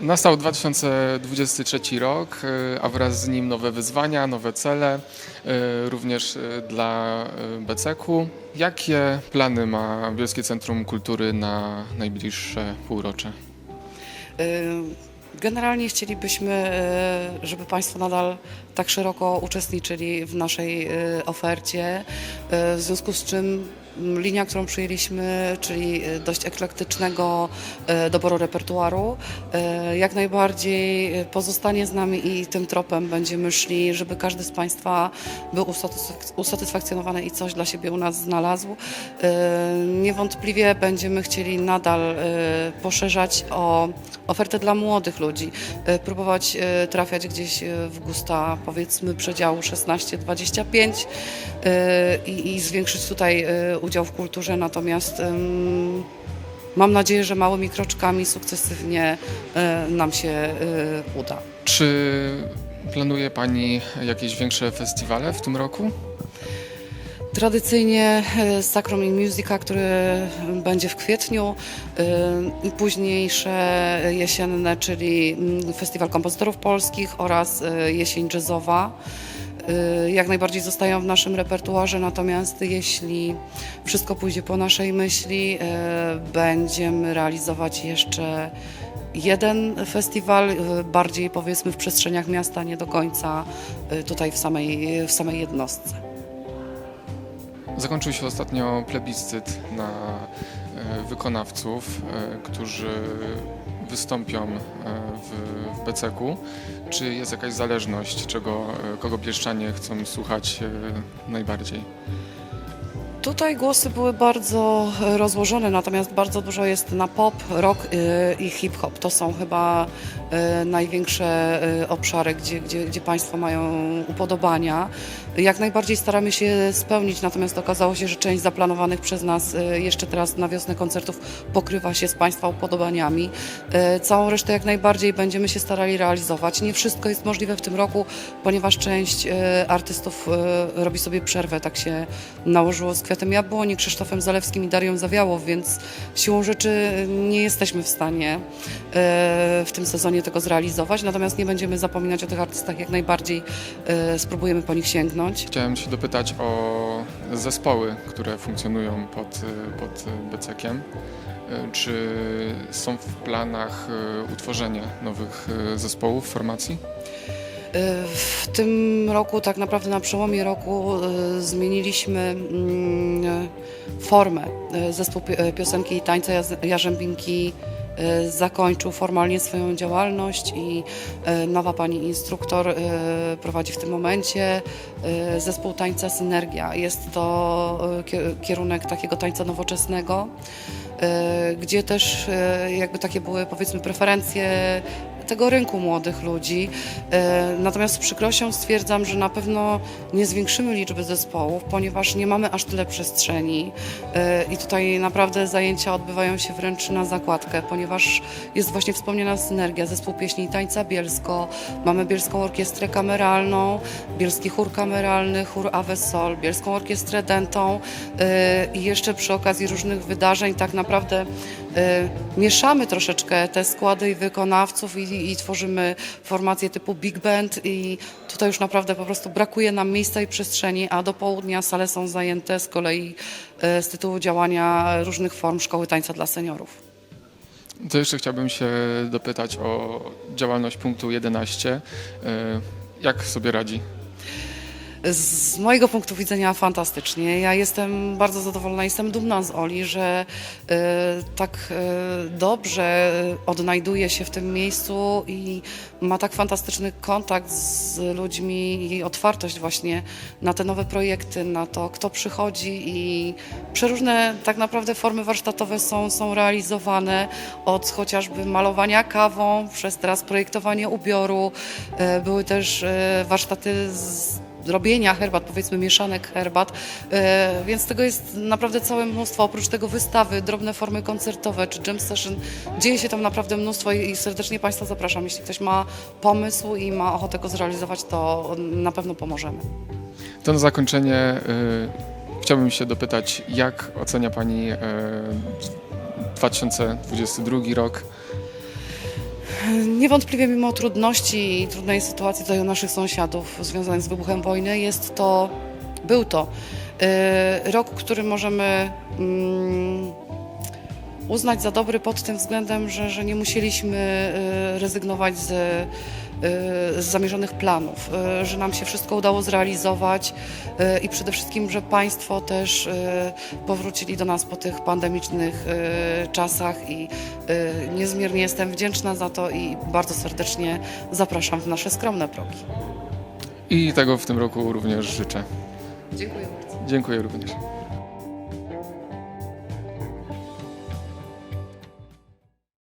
Nastał 2023 rok, y, a wraz z nim nowe wyzwania, nowe cele, y, również y, dla BCK-u. Jakie plany ma Bielskie Centrum Kultury na najbliższe półrocze? Generalnie chcielibyśmy, żeby Państwo nadal tak szeroko uczestniczyli w naszej ofercie, w związku z czym linia, którą przyjęliśmy, czyli y, dość eklektycznego y, doboru repertuaru, y, jak najbardziej pozostanie z nami i tym tropem będziemy szli, żeby każdy z Państwa był usatysfak- usatysfakcjonowany i coś dla siebie u nas znalazł. Niewątpliwie będziemy chcieli nadal poszerzać o ofertę dla młodych ludzi, y, próbować y, trafiać gdzieś y, w gusta powiedzmy przedziału 16-25 y, i, i zwiększyć tutaj udział w kulturze, natomiast mam nadzieję, że małymi kroczkami sukcesywnie nam się uda. Czy planuje Pani jakieś większe festiwale w tym roku? Tradycyjnie e, Sacrum in Musica, który będzie w kwietniu e, i późniejsze jesienne, czyli mm, Festiwal Kompozytorów Polskich oraz e, jesień jazzowa. Jak najbardziej zostają w naszym repertuarze, natomiast jeśli wszystko pójdzie po naszej myśli, będziemy realizować jeszcze jeden festiwal, bardziej powiedzmy w przestrzeniach miasta, nie do końca tutaj w samej, w samej jednostce. Zakończył się ostatnio plebiscyt na e, wykonawców, e, którzy wystąpią e, w, w BCK-u. Czy jest jakaś zależność, czego, kogo pieszczanie chcą słuchać najbardziej? Tutaj głosy były bardzo rozłożone, natomiast bardzo dużo jest na pop, rock y, i hip-hop. To są chyba y, największe y, obszary, gdzie, gdzie, gdzie Państwo mają upodobania. Jak najbardziej staramy się spełnić, natomiast okazało się, że część zaplanowanych przez nas jeszcze teraz na wiosnę koncertów pokrywa się z Państwa upodobaniami. Całą resztę jak najbardziej będziemy się starali realizować. Nie wszystko jest możliwe w tym roku, ponieważ część artystów robi sobie przerwę, tak się nałożyło z Kwiatem Jabłoni, Krzysztofem Zalewskim i Darią Zawiałow, więc siłą rzeczy nie jesteśmy w stanie y, w tym sezonie tego zrealizować, natomiast nie będziemy zapominać o tych artystach, jak najbardziej y, spróbujemy po nich sięgnąć. Chciałem się dopytać o zespoły, które funkcjonują pod, e, pod BCK-iem. E, Czy są w planach e, utworzenie nowych e, zespołów, formacji? W tym roku, tak naprawdę na przełomie roku, y, zmieniliśmy mm, formę. Y, Zespół y, piosenki i tańca Jarzębinki zakończył formalnie swoją działalność i nowa pani instruktor prowadzi w tym momencie zespół tańca Synergia. Jest to kie- kierunek takiego tańca nowoczesnego, gdzie też jakby takie były powiedzmy preferencje tego rynku młodych ludzi. E, Natomiast z przykrością stwierdzam, że na pewno nie zwiększymy liczby zespołów, ponieważ nie mamy aż tyle przestrzeni E, i tutaj naprawdę zajęcia odbywają się wręcz na zakładkę, ponieważ jest właśnie wspomniana synergia, zespół pieśni i tańca Bielsko, mamy Bielską Orkiestrę Kameralną, Bielski Chór Kameralny, Chór Aves Sol, Bielską Orkiestrę Dentą e, i jeszcze przy okazji różnych wydarzeń tak naprawdę mieszamy troszeczkę te składy i wykonawców i, i tworzymy formacje typu big band i tutaj już naprawdę po prostu brakuje nam miejsca i przestrzeni, a do południa sale są zajęte z kolei e, z tytułu działania różnych form szkoły tańca dla seniorów. To jeszcze chciałbym się dopytać o działalność punktu 11. E, Jak sobie radzi? Z mojego punktu widzenia fantastycznie. Ja jestem bardzo zadowolona, jestem dumna z Oli, że e, tak e, dobrze odnajduje się w tym miejscu i ma tak fantastyczny kontakt z ludźmi i otwartość właśnie na te nowe projekty, na to, kto przychodzi i przeróżne tak naprawdę formy warsztatowe są, są realizowane od chociażby malowania kawą, przez teraz projektowanie ubioru. Były też warsztaty z robienia herbat, powiedzmy mieszanek herbat, e, więc tego jest naprawdę całe mnóstwo. Oprócz tego wystawy, drobne formy koncertowe czy jam session, dzieje się tam naprawdę mnóstwo i serdecznie Państwa zapraszam. Jeśli ktoś ma pomysł i ma ochotę go zrealizować, to na pewno pomożemy. To na zakończenie e, chciałbym się dopytać, jak ocenia Pani e, 2022 rok? Niewątpliwie mimo trudności i trudnej sytuacji tutaj u naszych sąsiadów związanych z wybuchem wojny jest to, był to y, rok, który możemy mm, uznać za dobry pod tym względem, że, że nie musieliśmy y, rezygnować z, z zamierzonych planów, y, że nam się wszystko udało zrealizować y, i przede wszystkim, że Państwo też y, powrócili do nas po tych pandemicznych y, czasach i y, niezmiernie jestem wdzięczna za to i bardzo serdecznie zapraszam w nasze skromne progi. I tego w tym roku również życzę. Dziękuję bardzo. Dziękuję również.